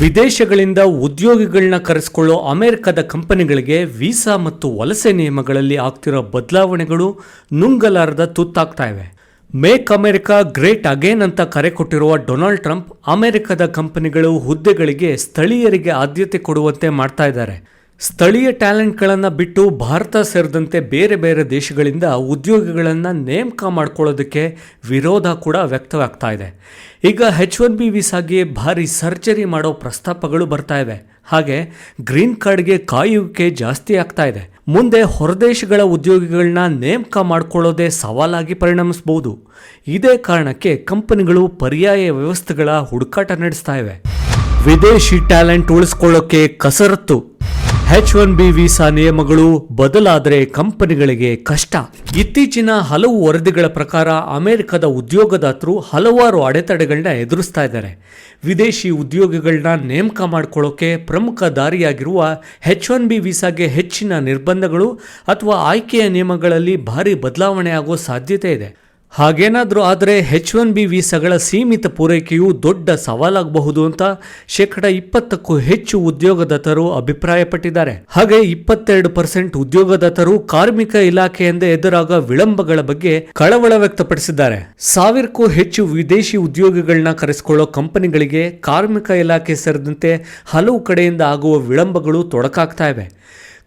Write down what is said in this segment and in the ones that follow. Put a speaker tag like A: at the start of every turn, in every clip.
A: ವಿದೇಶಗಳಿಂದ ಉದ್ಯೋಗಿಗಳನ್ನ ಕರೆಸಿಕೊಳ್ಳೋ ಅಮೆರಿಕದ ಕಂಪನಿಗಳಿಗೆ ವೀಸಾ ಮತ್ತು ವಲಸೆ ನಿಯಮಗಳಲ್ಲಿ ಆಗ್ತಿರೋ ಬದಲಾವಣೆಗಳು ನುಂಗಲಾರದ ತುತ್ತಾಗ್ತಾ ಇವೆ. ಮೇಕ್ ಅಮೆರಿಕಾ ಗ್ರೇಟ್ ಅಗೇನ್ ಅಂತ ಕರೆ ಕೊಟ್ಟಿರುವ ಡೊನಾಲ್ಡ್ ಟ್ರಂಪ್ ಅಮೆರಿಕದ ಕಂಪನಿಗಳು ಹುದ್ದೆಗಳಿಗೆ ಸ್ಥಳೀಯರಿಗೆ ಆದ್ಯತೆ ಕೊಡುವಂತೆ ಮಾಡ್ತಾ ಇದ್ದಾರೆ. ಸ್ಥಳೀಯ ಟ್ಯಾಲೆಂಟ್ಗಳನ್ನು ಬಿಟ್ಟು ಭಾರತ ಸೇರಿದಂತೆ ಬೇರೆ ಬೇರೆ ದೇಶಗಳಿಂದ ಉದ್ಯೋಗಿಗಳನ್ನು ನೇಮಕ ಮಾಡ್ಕೊಳ್ಳೋದಕ್ಕೆ ವಿರೋಧ ಕೂಡ ವ್ಯಕ್ತವಾಗ್ತಾ ಇದೆ. ಈಗ ಹೆಚ್ ಒನ್ ಬಿ ವೀಸಾಗೆ ಭಾರಿ ಸರ್ಜರಿ ಮಾಡೋ ಪ್ರಸ್ತಾಪಗಳು ಬರ್ತಾ ಇವೆ. ಹಾಗೆ ಗ್ರೀನ್ ಕಾರ್ಡ್ಗೆ ಕಾಯುವಿಕೆ ಜಾಸ್ತಿ ಆಗ್ತಾ ಇದೆ. ಮುಂದೆ ಹೊರದೇಶಗಳ ಉದ್ಯೋಗಿಗಳನ್ನ ನೇಮಕ ಮಾಡ್ಕೊಳ್ಳೋದೇ ಸವಾಲಾಗಿ ಪರಿಣಮಿಸಬಹುದು ಇದೇ ಕಾರಣಕ್ಕೆ ಕಂಪನಿಗಳು ಪರ್ಯಾಯ ವ್ಯವಸ್ಥೆಗಳ ಹುಡುಕಾಟ ನಡೆಸ್ತಾ ಇವೆ. ವಿದೇಶಿ ಟ್ಯಾಲೆಂಟ್ ಉಳಿಸ್ಕೊಳ್ಳೋಕೆ ಕಸರತ್ತು. ಹೆಚ್ ಒನ್ ಬಿ ವೀಸಾ ನಿಯಮಗಳು ಬದಲಾದರೆ ಕಂಪನಿಗಳಿಗೆ ಕಷ್ಟ. ಇತ್ತೀಚಿನ ಹಲವು ವರದಿಗಳ ಪ್ರಕಾರ ಅಮೆರಿಕದ ಉದ್ಯೋಗದಾತರು ಹಲವಾರು ಅಡೆತಡೆಗಳನ್ನ ಎದುರಿಸ್ತಾ ಇದ್ದಾರೆ. ವಿದೇಶಿ ಉದ್ಯೋಗಿಗಳನ್ನ ನೇಮಕ ಮಾಡಿಕೊಳ್ಳೋಕೆ ಪ್ರಮುಖ ದಾರಿಯಾಗಿರುವ ಹೆಚ್ ಒನ್ ಬಿ ವೀಸಾಗೆ ಹೆಚ್ಚಿನ ನಿರ್ಬಂಧಗಳು ಅಥವಾ ಆಯ್ಕೆಯ ನಿಯಮಗಳಲ್ಲಿ ಭಾರಿ ಬದಲಾವಣೆ ಆಗೋ ಸಾಧ್ಯತೆ ಇದೆ. ಹಾಗೇನಾದರೂ ಆದರೆ ಹೆಚ್ ಒನ್ ಬಿ ವೀಸಾಗಳ ಸೀಮಿತ ಪೂರೈಕೆಯು ದೊಡ್ಡ ಸವಾಲಾಗಬಹುದು ಅಂತ ಶೇಕಡ ಇಪ್ಪತ್ತಕ್ಕೂ ಹೆಚ್ಚು ಉದ್ಯೋಗದಾತರು ಅಭಿಪ್ರಾಯಪಟ್ಟಿದ್ದಾರೆ. ಹಾಗೆ ಇಪ್ಪತ್ತೆರಡು ಪರ್ಸೆಂಟ್ ಉದ್ಯೋಗದಾತರು ಕಾರ್ಮಿಕ ಇಲಾಖೆಯಿಂದ ಎದುರಾಗ ವಿಳಂಬಗಳ ಬಗ್ಗೆ ಕಳವಳ ವ್ಯಕ್ತಪಡಿಸಿದ್ದಾರೆ. ಸಾವಿರಕ್ಕೂ ಹೆಚ್ಚು ವಿದೇಶಿ ಉದ್ಯೋಗಿಗಳನ್ನ ಕರೆಸಿಕೊಳ್ಳೋ ಕಂಪನಿಗಳಿಗೆ ಕಾರ್ಮಿಕ ಇಲಾಖೆ ಸೇರಿದಂತೆ ಹಲವು ಕಡೆಯಿಂದ ಆಗುವ ವಿಳಂಬಗಳು ತೊಡಕಾಗ್ತಾ ಇವೆ.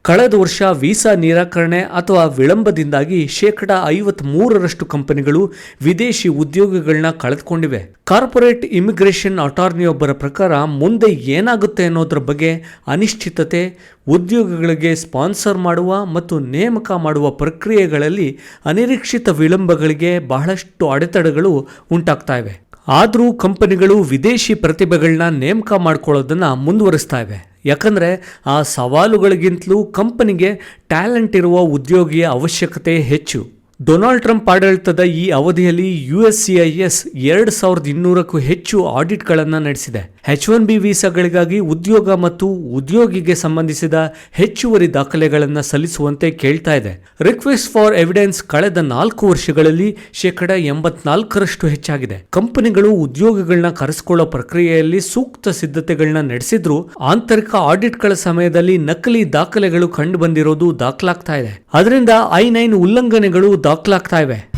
A: ಕಳೆದ ವರ್ಷ ವೀಸಾ ನಿರಾಕರಣೆ ಅಥವಾ ವಿಳಂಬದಿಂದಾಗಿ ಶೇಕಡ ಐವತ್ತ್ ಮೂರರಷ್ಟು ಕಂಪನಿಗಳು ವಿದೇಶಿ ಉದ್ಯೋಗಿಗಳನ್ನ ಕಳೆದುಕೊಂಡಿವೆ. ಕಾರ್ಪೊರೇಟ್ ಇಮಿಗ್ರೇಷನ್ ಅಟಾರ್ನಿಯೊಬ್ಬರ ಪ್ರಕಾರ ಮುಂದೆ ಏನಾಗುತ್ತೆ ಅನ್ನೋದ್ರ ಬಗ್ಗೆ ಅನಿಶ್ಚಿತತೆ, ಉದ್ಯೋಗಿಗಳಿಗೆ ಸ್ಪಾನ್ಸರ್ ಮಾಡುವ ಮತ್ತು ನೇಮಕ ಮಾಡುವ ಪ್ರಕ್ರಿಯೆಗಳಲ್ಲಿ ಅನಿರೀಕ್ಷಿತ ವಿಳಂಬಗಳಿಗೆ ಬಹಳಷ್ಟು ಅಡೆತಡೆಗಳು ಉಂಟಾಗ್ತಾ ಇವೆ. ಆದರೂ ಕಂಪನಿಗಳು ವಿದೇಶಿ ಪ್ರತಿಭೆಗಳನ್ನ ನೇಮಕ ಮಾಡ್ಕೊಳ್ಳೋದನ್ನು ಮುಂದುವರಿಸ್ತಾ ಇವೆ. ಯಾಕಂದರೆ ಆ ಸವಾಲುಗಳಿಗಿಂತಲೂ ಕಂಪನಿಗೆ ಟ್ಯಾಲೆಂಟ್ ಇರುವ ಉದ್ಯೋಗಿಯ ಅವಶ್ಯಕತೆ ಹೆಚ್ಚು. ಡೊನಾಲ್ಡ್ ಟ್ರಂಪ್ ಆಡಳಿತದ ಈ ಅವಧಿಯಲ್ಲಿ U S C I S ಎರಡು ಸಾವಿರದ ಇನ್ನೂರಕ್ಕೂ ಹೆಚ್ಚು ಆಡಿಟ್ಗಳನ್ನು ನಡೆಸಿದೆ. ಎಚ್ ಒನ್ ಬಿ ವೀಸಾಗಳಿಗಾಗಿ ಉದ್ಯೋಗ ಮತ್ತು ಉದ್ಯೋಗಿಗೆ ಸಂಬಂಧಿಸಿದ ಹೆಚ್ಚುವರಿ ದಾಖಲೆಗಳನ್ನು ಸಲ್ಲಿಸುವಂತೆ ಕೇಳ್ತಾ ಇದೆ. ರಿಕ್ವೆಸ್ಟ್ ಫಾರ್ ಎವಿಡೆನ್ಸ್ ಕಳೆದ ನಾಲ್ಕು ವರ್ಷಗಳಲ್ಲಿ ಶೇಕಡ ಎಂಬತ್ನಾಲ್ಕರಷ್ಟು ಹೆಚ್ಚಾಗಿದೆ. ಕಂಪನಿಗಳು ಉದ್ಯೋಗಿಗಳನ್ನ ಕರೆಸಿಕೊಳ್ಳೋ ಪ್ರಕ್ರಿಯೆಯಲ್ಲಿ ಸೂಕ್ತ ಸಿದ್ಧತೆಗಳನ್ನ ನಡೆಸಿದ್ರು ಆಂತರಿಕ ಆಡಿಟ್ಗಳ ಸಮಯದಲ್ಲಿ ನಕಲಿ ದಾಖಲೆಗಳು ಕಂಡು ಬಂದಿರೋದು ದಾಖಲಾಗ್ತಾ ಇದೆ. ಅದರಿಂದ ಐ ನೈನ್ ಉಲ್ಲಂಘನೆಗಳು ದಾಖಲಾಗ್ತಾ ಇವೆ.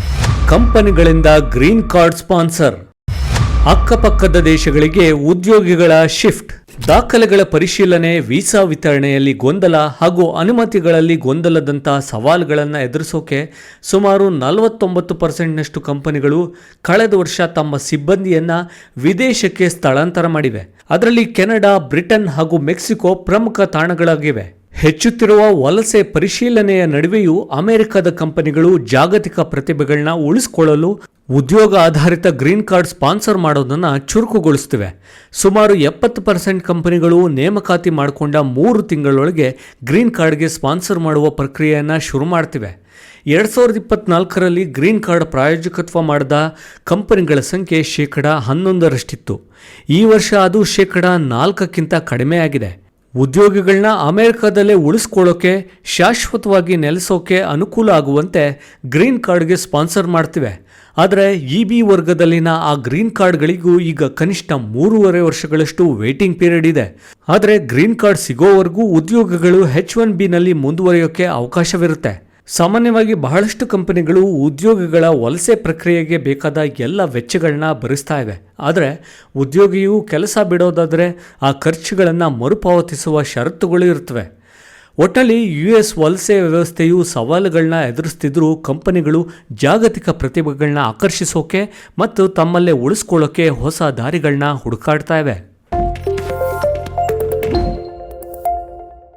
A: ಕಂಪನಿಗಳಿಂದ ಗ್ರೀನ್ ಕಾರ್ಡ್ ಸ್ಪಾನ್ಸರ್. ಅಕ್ಕಪಕ್ಕದ ದೇಶಗಳಿಗೆ ಉದ್ಯೋಗಿಗಳ ಶಿಫ್ಟ್. ದಾಖಲೆಗಳ ಪರಿಶೀಲನೆ, ವೀಸಾ ವಿತರಣೆಯಲ್ಲಿ ಗೊಂದಲ ಹಾಗೂ ಅನುಮತಿಗಳಲ್ಲಿ ಗೊಂದಲದಂತಹ ಸವಾಲುಗಳನ್ನು ಎದುರಿಸೋಕೆ ಸುಮಾರು ನಲವತ್ತೊಂಬತ್ತು ಪರ್ಸೆಂಟ್ನಷ್ಟು ಕಂಪನಿಗಳು ಕಳೆದ ವರ್ಷ ತಮ್ಮ ಸಿಬ್ಬಂದಿಯನ್ನು ವಿದೇಶಕ್ಕೆ ಸ್ಥಳಾಂತರ ಮಾಡಿವೆ. ಅದರಲ್ಲಿ ಕೆನಡಾ, ಬ್ರಿಟನ್ ಹಾಗೂ ಮೆಕ್ಸಿಕೋ ಪ್ರಮುಖ ತಾಣಗಳಾಗಿವೆ. ಹೆಚ್ಚುತ್ತಿರುವ ವಲಸೆ ಪರಿಶೀಲನೆಯ ನಡುವೆಯೂ ಅಮೆರಿಕದ ಕಂಪನಿಗಳು ಜಾಗತಿಕ ಪ್ರತಿಭೆಗಳನ್ನ ಉಳಿಸಿಕೊಳ್ಳಲು ಉದ್ಯೋಗ ಆಧಾರಿತ ಗ್ರೀನ್ ಕಾರ್ಡ್ ಸ್ಪಾನ್ಸರ್ ಮಾಡೋದನ್ನು ಚುರುಕುಗೊಳಿಸ್ತಿವೆ. ಸುಮಾರು ಎಪ್ಪತ್ತು ಪರ್ಸೆಂಟ್ ಕಂಪನಿಗಳು ನೇಮಕಾತಿ ಮಾಡಿಕೊಂಡ ಮೂರು ತಿಂಗಳೊಳಗೆ ಗ್ರೀನ್ ಕಾರ್ಡ್ಗೆ ಸ್ಪಾನ್ಸರ್ ಮಾಡುವ ಪ್ರಕ್ರಿಯೆಯನ್ನು ಶುರು ಮಾಡ್ತಿವೆ. ಎರಡು ಸಾವಿರದ ಇಪ್ಪತ್ನಾಲ್ಕರಲ್ಲಿ ಗ್ರೀನ್ ಕಾರ್ಡ್ ಪ್ರಾಯೋಜಕತ್ವ ಮಾಡಿದ ಕಂಪನಿಗಳ ಸಂಖ್ಯೆ ಶೇಕಡ ಹನ್ನೊಂದರಷ್ಟಿತ್ತು. ಈ ವರ್ಷ ಅದು ಶೇಕಡ ನಾಲ್ಕಕ್ಕಿಂತ ಕಡಿಮೆಯಾಗಿದೆ. ಉದ್ಯೋಗಿಗಳನ್ನ ಅಮೆರಿಕದಲ್ಲೇ ಉಳಿಸ್ಕೊಳ್ಳೋಕೆ, ಶಾಶ್ವತವಾಗಿ ನೆಲೆಸೋಕೆ ಅನುಕೂಲ ಆಗುವಂತೆ ಗ್ರೀನ್ ಕಾರ್ಡ್ಗೆ ಸ್ಪಾನ್ಸರ್ ಮಾಡ್ತಿವೆ. ಆದರೆ ಇ ಬಿ ವರ್ಗದಲ್ಲಿನ ಆ ಗ್ರೀನ್ ಕಾರ್ಡ್ಗಳಿಗೂ ಈಗ ಕನಿಷ್ಠ ಮೂರುವರೆ ವರ್ಷಗಳಷ್ಟು ವೇಟಿಂಗ್ ಪೀರಿಯಡ್ ಇದೆ. ಆದರೆ ಗ್ರೀನ್ ಕಾರ್ಡ್ ಸಿಗೋವರೆಗೂ ಉದ್ಯೋಗಿಗಳು ಹೆಚ್ ಒನ್ ಬಿನಲ್ಲಿ ಮುಂದುವರಿಯೋಕೆ ಅವಕಾಶವಿರುತ್ತೆ. ಸಾಮಾನ್ಯವಾಗಿ ಬಹಳಷ್ಟು ಕಂಪನಿಗಳು ಉದ್ಯೋಗಿಗಳ ವಲಸೆ ಪ್ರಕ್ರಿಯೆಗೆ ಬೇಕಾದ ಎಲ್ಲ ವೆಚ್ಚಗಳನ್ನ ಭರಿಸ್ತಾ ಇವೆ. ಆದರೆ ಉದ್ಯೋಗಿಯು ಕೆಲಸ ಬಿಡೋದಾದರೆ ಆ ಖರ್ಚುಗಳನ್ನು ಮರುಪಾವತಿಸುವ ಷರತ್ತುಗಳು ಇರ್ತವೆ ಒಟ್ಟಲ್ಲಿ ಯು ಎಸ್ ವಲಸೆ ವ್ಯವಸ್ಥೆಯು ಸವಾಲುಗಳನ್ನ ಎದುರಿಸ್ತಿದ್ರೂ ಕಂಪನಿಗಳು ಜಾಗತಿಕ ಪ್ರತಿಭೆಗಳನ್ನ ಆಕರ್ಷಿಸೋಕೆ ಮತ್ತು ತಮ್ಮಲ್ಲೇ ಉಳಿಸ್ಕೊಳ್ಳೋಕೆ ಹೊಸ ದಾರಿಗಳನ್ನ ಹುಡುಕಾಡ್ತಾ ಇವೆ.